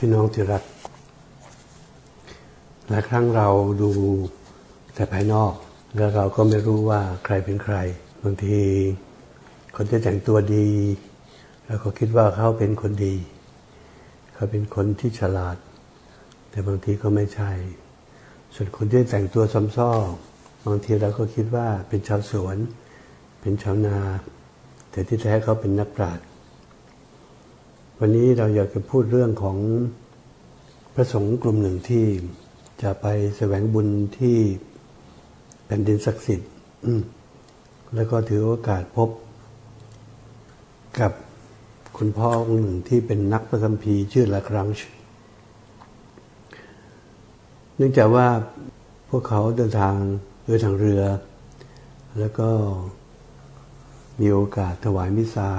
พี่น้องที่รัก หลายครั้งเราดูแต่ภายนอก แล้วเราก็ไม่รู้ว่าใครเป็นใคร บางทีคนที่แต่งตัวดี แล้วก็คิดว่าเขาเป็นคนดี เขาเป็นคนที่ฉลาด แต่บางทีก็ไม่ใช่ ส่วนคนที่แต่งตัวซ้ำซ้อบางทีเราก็คิดว่าเป็นชาวสวน เป็นชาวนา แต่ที่แท้เขาเป็นนักปราชญ์ วันนี้เราอยากจะพูดเรื่องของพระสงฆ์กลุ่มหนึ่งที่จะไปแสวงบุญที่แผ่นดินศักดิ์สิทธิ์แล้วก็ถือโอกาสพบกับคุณพ่อองค์หนึ่งที่เป็นนักประคัมภีร์ชื่อละครังช์เนื่องจากว่าพวกเขาเดินทางโดยทางเรือ แล้วก็มีโอกาสถวายมิซา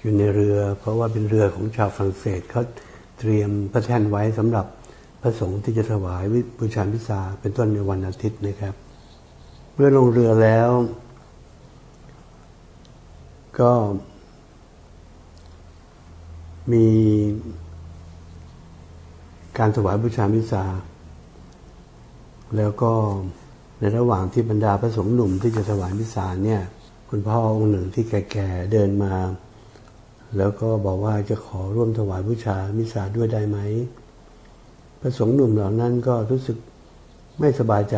อยู่ในเรือ เพราะว่าเป็นเรือของชาวฝรั่งเศสเขาเตรียมพระแท่นไว้สำหรับพระสงฆ์ที่จะถวายวิบูชามิซาเป็นต้นในวันอาทิตย์นะครับ เมื่อลงเรือแล้ว ก็ มีการถวายบูชามิซาแล้วก็ในระหว่างที่บรรดาพระสงฆ์หนุ่มที่จะถวายมิซาเนี่ย คุณพ่อองค์หนึ่งที่แก่ๆเดินมา แล้วก็บอกว่าจะขอร่วมถวายบูชามิซาด้วยได้ไหม พระสงฆ์หนุ่มเหล่านั้นก็รู้สึกไม่สบายใจ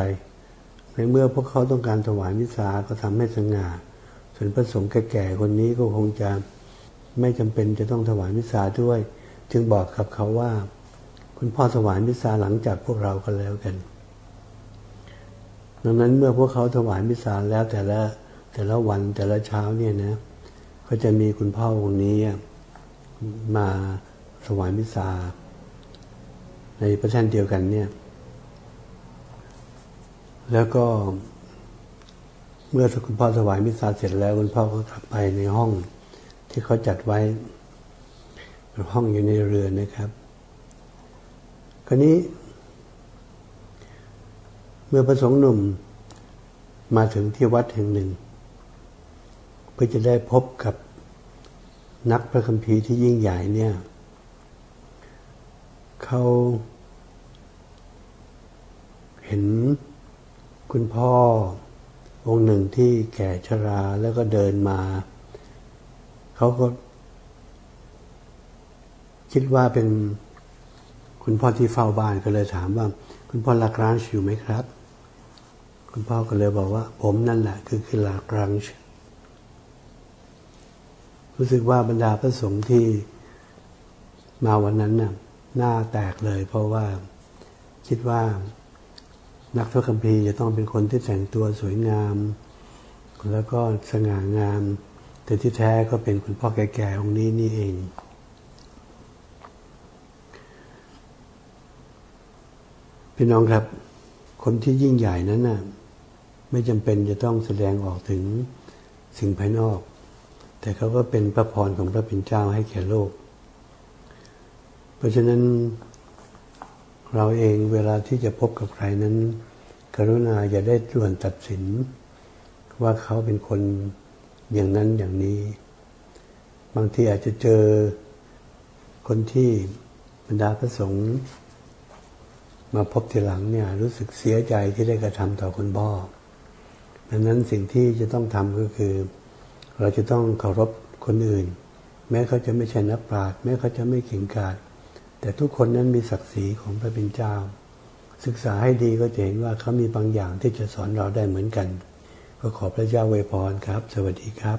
ในเมื่อพวกเขาต้องการถวายมิซาก็ทำให้สง่า ส่วนพระสงฆ์แก่ๆคนนี้ก็คงจะไม่จำเป็นจะต้องถวายมิซาด้วย จึงบอกกับเขาว่า คุณพ่อถวายมิซาหลังจากพวกเราก็แล้วกัน ดังนั้นเมื่อพวกเขาถวายมิซาแล้วแต่ละแต่ละวันแต่ละเช้าเนี่ยนะ ก็จะมีคุณพ่อองค์นี้มาถวายมิซาในพระแท่นเดียวกันเนี่ย แล้วก็เมื่อคุณพ่อถวายมิซาเสร็จแล้ว คุณพ่อก็กลับไปในห้องที่เขาจัดไว้ ห้องอยู่ในเรือนะครับคราวนี้ เมื่อประสงค์หนุ่มมาถึงที่วัดแห่งหนึ่ง เพื่อจะได้พบกับนักพระคัมภีร์ที่ยิ่งใหญ่เนี่ยเขาเห็นคุณพ่อองค์หนึ่งที่แก่ชราแล้วก็เดินมา เขาก็ คิดว่าเป็นคุณพ่อที่เฝ้าบ้านก็เลยถามว่า คุณพ่อลากรานช์อยู่ไหมครับ คุณพ่อก็เลยบอกว่า ผมนั่นแหละ คือคือลากรานช์ รู้สึกว่าบรรดาพระสงฆ์ที่มาวันนั้นน่ะหน้าแตกเลย เพราะว่าคิดว่านักทวคัมภีร์จะต้องเป็นคนที่แต่งตัวสวยงาม แล้วก็สง่างาม แต่ที่แท้ก็เป็นคุณพ่อแก่ๆองค์นี้นี่เอง พี่น้องครับ คนที่ยิ่งใหญ่นั้นน่ะไม่จำเป็นจะต้องแสดงออกถึงสิ่งภายนอก แต่เขาก็เป็นพระพรของพระเป็นเจ้าให้แก่โลก เพราะฉะนั้นเราเองเวลาที่จะพบกับใครนั้น กรุณาอย่าได้ด่วนตัดสิน ว่าเขาเป็นคนอย่างนั้นอย่างนี้ บางทีอาจจะเจอคนที่บรรดาพระสงฆ์มาพบทีหลังเนี่ยรู้สึกเสียใจที่ได้กระทำต่อคุณพ่อดังนั้นสิ่งที่จะต้องทำก็คือ เราจะต้องเคารพคนอื่น แม้เขาจะไม่ใช่นักปราชญ์แม้เขาจะไม่เก่งกาจแต่ทุกคนนั้นมีศักดิ์ศรีของพระเป็นเจ้า ศึกษาให้ดีก็จะเห็นว่าเขามีบางอย่างที่จะสอนเราได้เหมือนกัน ก็ขอพระเจ้าไวยพรครับ สวัสดีครับ